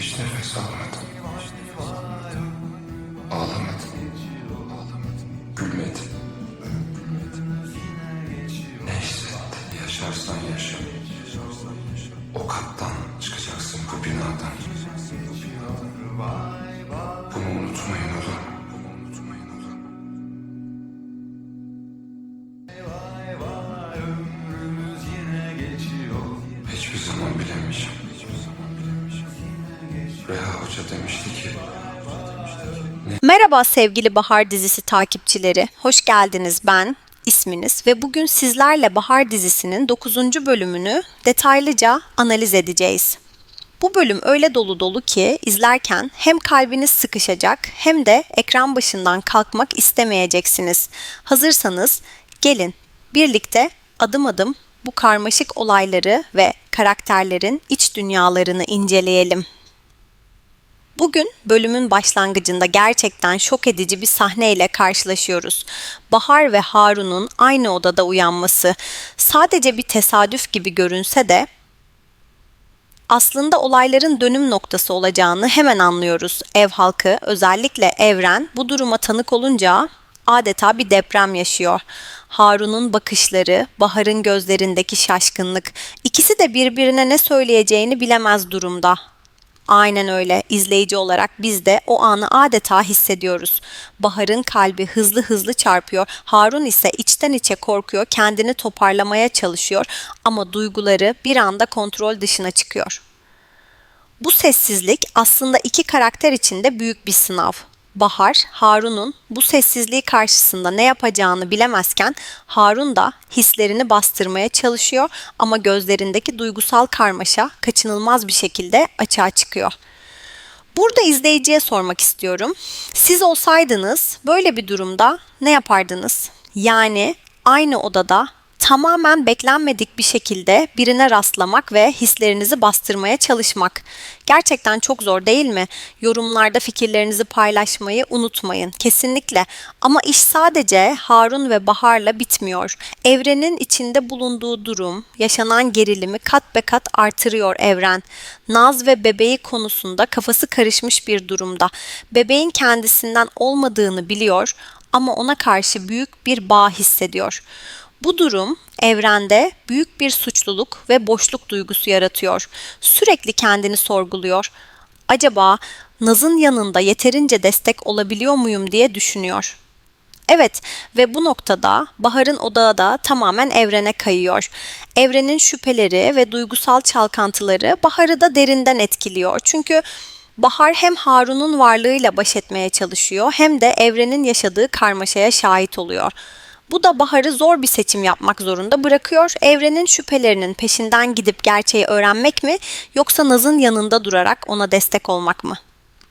Hiç nefes Hoca demişti ki Merhaba sevgili Bahar dizisi takipçileri. Hoş geldiniz ben isminiz ve bugün sizlerle Bahar dizisinin 9. bölümünü detaylıca analiz edeceğiz. Bu bölüm öyle dolu dolu ki izlerken hem kalbiniz sıkışacak hem de ekran başından kalkmak istemeyeceksiniz. Hazırsanız gelin birlikte adım adım bu karmaşık olayları ve karakterlerin iç dünyalarını inceleyelim. Bugün bölümün başlangıcında gerçekten şok edici bir sahneyle karşılaşıyoruz. Bahar ve Harun'un aynı odada uyanması sadece bir tesadüf gibi görünse de aslında olayların dönüm noktası olacağını hemen anlıyoruz. Ev halkı, özellikle Evren bu duruma tanık olunca adeta bir deprem yaşıyor. Harun'un bakışları, Bahar'ın gözlerindeki şaşkınlık, ikisi de birbirine ne söyleyeceğini bilemez durumda. Aynen öyle. İzleyici olarak biz de o anı adeta hissediyoruz. Bahar'ın kalbi hızlı hızlı çarpıyor. Harun ise içten içe korkuyor, kendini toparlamaya çalışıyor ama duyguları bir anda kontrol dışına çıkıyor. Bu sessizlik aslında iki karakter için de büyük bir sınav. Bahar, Harun'un bu sessizliği karşısında ne yapacağını bilemezken Harun da hislerini bastırmaya çalışıyor ama gözlerindeki duygusal karmaşa kaçınılmaz bir şekilde açığa çıkıyor. Burada izleyiciye sormak istiyorum. Siz olsaydınız böyle bir durumda ne yapardınız? Yani aynı odada tamamen beklenmedik bir şekilde birine rastlamak ve hislerinizi bastırmaya çalışmak. Gerçekten çok zor değil mi? Yorumlarda fikirlerinizi paylaşmayı unutmayın. Kesinlikle. Ama iş sadece Harun ve Bahar'la bitmiyor. Evrenin içinde bulunduğu durum, yaşanan gerilimi kat be kat artırıyor Evren. Naz ve bebeği konusunda kafası karışmış bir durumda. Bebeğin kendisinden olmadığını biliyor ama ona karşı büyük bir bağ hissediyor. Bu durum evrende büyük bir suçluluk ve boşluk duygusu yaratıyor. Sürekli kendini sorguluyor. Acaba Naz'ın yanında yeterince destek olabiliyor muyum diye düşünüyor. Evet ve bu noktada Bahar'ın odağı da tamamen evrene kayıyor. Evrenin şüpheleri ve duygusal çalkantıları Bahar'ı da derinden etkiliyor. Çünkü Bahar hem Harun'un varlığıyla baş etmeye çalışıyor hem de evrenin yaşadığı karmaşaya şahit oluyor. Bu da Bahar'ı zor bir seçim yapmak zorunda bırakıyor. Evrenin şüphelerinin peşinden gidip gerçeği öğrenmek mi yoksa Naz'ın yanında durarak ona destek olmak mı?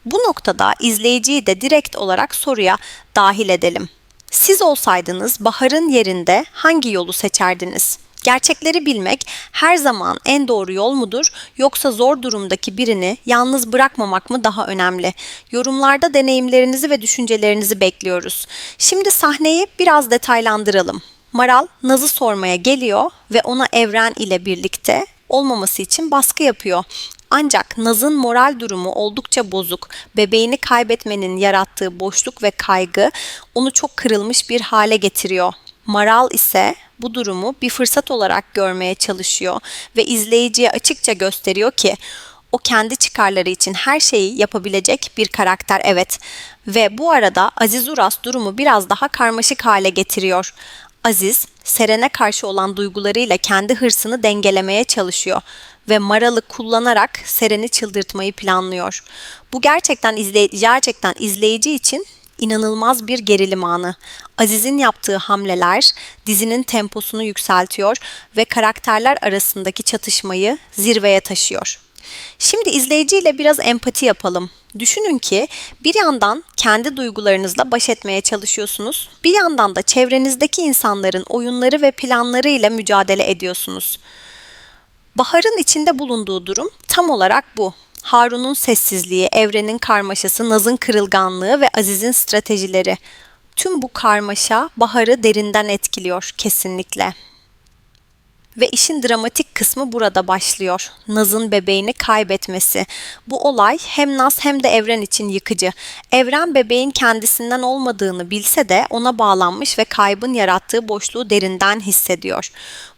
Bu noktada izleyiciyi de direkt olarak soruya dahil edelim. Siz olsaydınız Bahar'ın yerinde hangi yolu seçerdiniz? Gerçekleri bilmek her zaman en doğru yol mudur yoksa zor durumdaki birini yalnız bırakmamak mı daha önemli? Yorumlarda deneyimlerinizi ve düşüncelerinizi bekliyoruz. Şimdi sahneyi biraz detaylandıralım. Maral Naz'ı sormaya geliyor ve ona Evren ile birlikte olmaması için baskı yapıyor. Ancak Naz'ın moral durumu oldukça bozuk. Bebeğini kaybetmenin yarattığı boşluk ve kaygı onu çok kırılmış bir hale getiriyor. Maral ise bu durumu bir fırsat olarak görmeye çalışıyor ve izleyiciye açıkça gösteriyor ki o kendi çıkarları için her şeyi yapabilecek bir karakter evet. Ve bu arada Aziz Uras durumu biraz daha karmaşık hale getiriyor. Aziz, Seren'e karşı olan duygularıyla kendi hırsını dengelemeye çalışıyor ve Maral'ı kullanarak Seren'i çıldırtmayı planlıyor. Bu gerçekten izleyici, gerçekten izleyici için inanılmaz bir gerilim anı. Aziz'in yaptığı hamleler dizinin temposunu yükseltiyor ve karakterler arasındaki çatışmayı zirveye taşıyor. Şimdi izleyiciyle biraz empati yapalım. Düşünün ki bir yandan kendi duygularınızla baş etmeye çalışıyorsunuz, bir yandan da çevrenizdeki insanların oyunları ve planlarıyla mücadele ediyorsunuz. Bahar'ın içinde bulunduğu durum tam olarak bu. Harun'un sessizliği, evrenin karmaşası, Naz'ın kırılganlığı ve Aziz'in stratejileri. Tüm bu karmaşa Bahar'ı derinden etkiliyor kesinlikle. Ve işin dramatik kısmı burada başlıyor. Naz'ın bebeğini kaybetmesi. Bu olay hem Naz hem de Evren için yıkıcı. Evren bebeğin kendisinden olmadığını bilse de ona bağlanmış ve kaybın yarattığı boşluğu derinden hissediyor.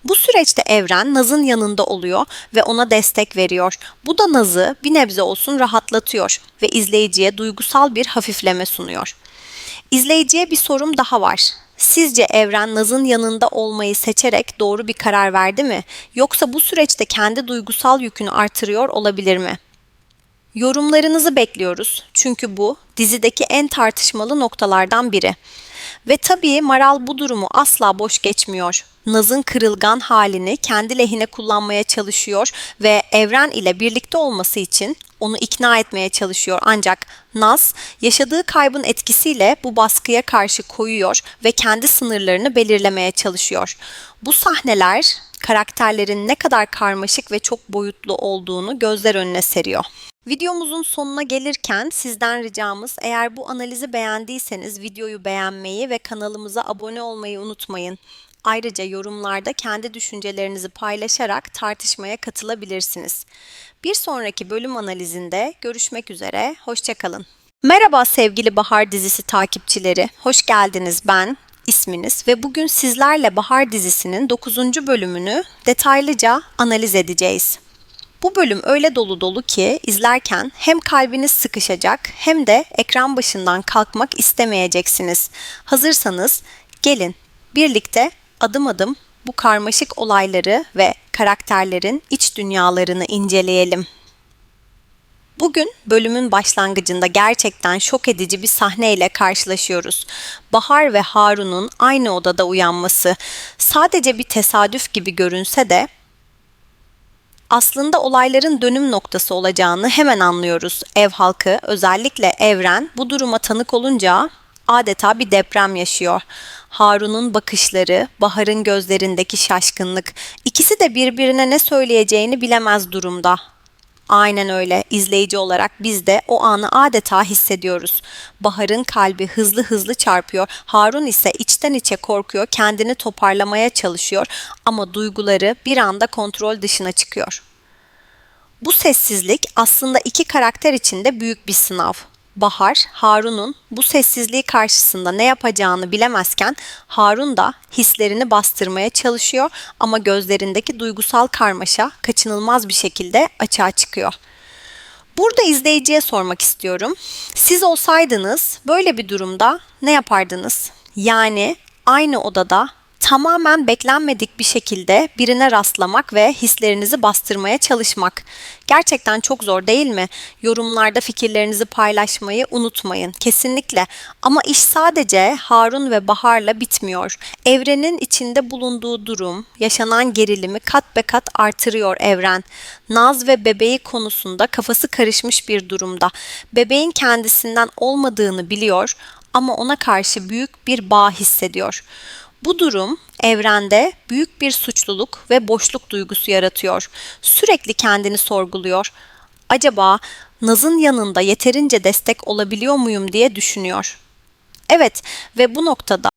Bu süreçte Evren Naz'ın yanında oluyor ve ona destek veriyor. Bu da Naz'ı bir nebze olsun rahatlatıyor ve izleyiciye duygusal bir hafifleme sunuyor. İzleyiciye bir sorum daha var. Sizce Evren Naz'ın yanında olmayı seçerek doğru bir karar verdi mi? Yoksa bu süreçte kendi duygusal yükünü artırıyor olabilir mi? Yorumlarınızı bekliyoruz. Çünkü bu dizideki en tartışmalı noktalardan biri. Ve tabii Maral bu durumu asla boş geçmiyor. Naz'ın kırılgan halini kendi lehine kullanmaya çalışıyor ve Evren ile birlikte olması için onu ikna etmeye çalışıyor. Ancak Naz yaşadığı kaybın etkisiyle bu baskıya karşı koyuyor ve kendi sınırlarını belirlemeye çalışıyor. Bu sahneler karakterlerin ne kadar karmaşık ve çok boyutlu olduğunu gözler önüne seriyor. Videomuzun sonuna gelirken sizden ricamız eğer bu analizi beğendiyseniz videoyu beğenmeyi ve kanalımıza abone olmayı unutmayın. Ayrıca yorumlarda kendi düşüncelerinizi paylaşarak tartışmaya katılabilirsiniz. Bir sonraki bölüm analizinde görüşmek üzere, hoşçakalın. Merhaba sevgili Bahar dizisi takipçileri, hoş geldiniz ben, isminiz ve bugün sizlerle Bahar dizisinin 9. bölümünü detaylıca analiz edeceğiz. Bu bölüm öyle dolu dolu ki izlerken hem kalbiniz sıkışacak hem de ekran başından kalkmak istemeyeceksiniz. Hazırsanız gelin birlikte adım adım bu karmaşık olayları ve karakterlerin iç dünyalarını inceleyelim. Bugün bölümün başlangıcında gerçekten şok edici bir sahneyle karşılaşıyoruz. Bahar ve Harun'un aynı odada uyanması sadece bir tesadüf gibi görünse de aslında olayların dönüm noktası olacağını hemen anlıyoruz. Ev halkı, özellikle Evren bu duruma tanık olunca adeta bir deprem yaşıyor. Harun'un bakışları, Bahar'ın gözlerindeki şaşkınlık, ikisi de birbirine ne söyleyeceğini bilemez durumda. Aynen öyle. İzleyici olarak biz de o anı adeta hissediyoruz. Bahar'ın kalbi hızlı hızlı çarpıyor. Harun ise içten içe korkuyor, kendini toparlamaya çalışıyor ama duyguları bir anda kontrol dışına çıkıyor. Bu sessizlik aslında iki karakter için de büyük bir sınav. Bahar, Harun'un bu sessizliği karşısında ne yapacağını bilemezken Harun da hislerini bastırmaya çalışıyor ama gözlerindeki duygusal karmaşa kaçınılmaz bir şekilde açığa çıkıyor. Burada izleyiciye sormak istiyorum. Siz olsaydınız böyle bir durumda ne yapardınız? Yani aynı odada tamamen beklenmedik bir şekilde birine rastlamak ve hislerinizi bastırmaya çalışmak. Gerçekten çok zor değil mi? Yorumlarda fikirlerinizi paylaşmayı unutmayın. Kesinlikle. Ama iş sadece Harun ve Bahar'la bitmiyor. Evrenin içinde bulunduğu durum, yaşanan gerilimi kat be kat artırıyor Evren. Naz ve bebeği konusunda kafası karışmış bir durumda. Bebeğin kendisinden olmadığını biliyor ama ona karşı büyük bir bağ hissediyor. Bu durum evrende büyük bir suçluluk ve boşluk duygusu yaratıyor. Sürekli kendini sorguluyor. Acaba Naz'ın yanında yeterince destek olabiliyor muyum diye düşünüyor. Evet ve bu noktada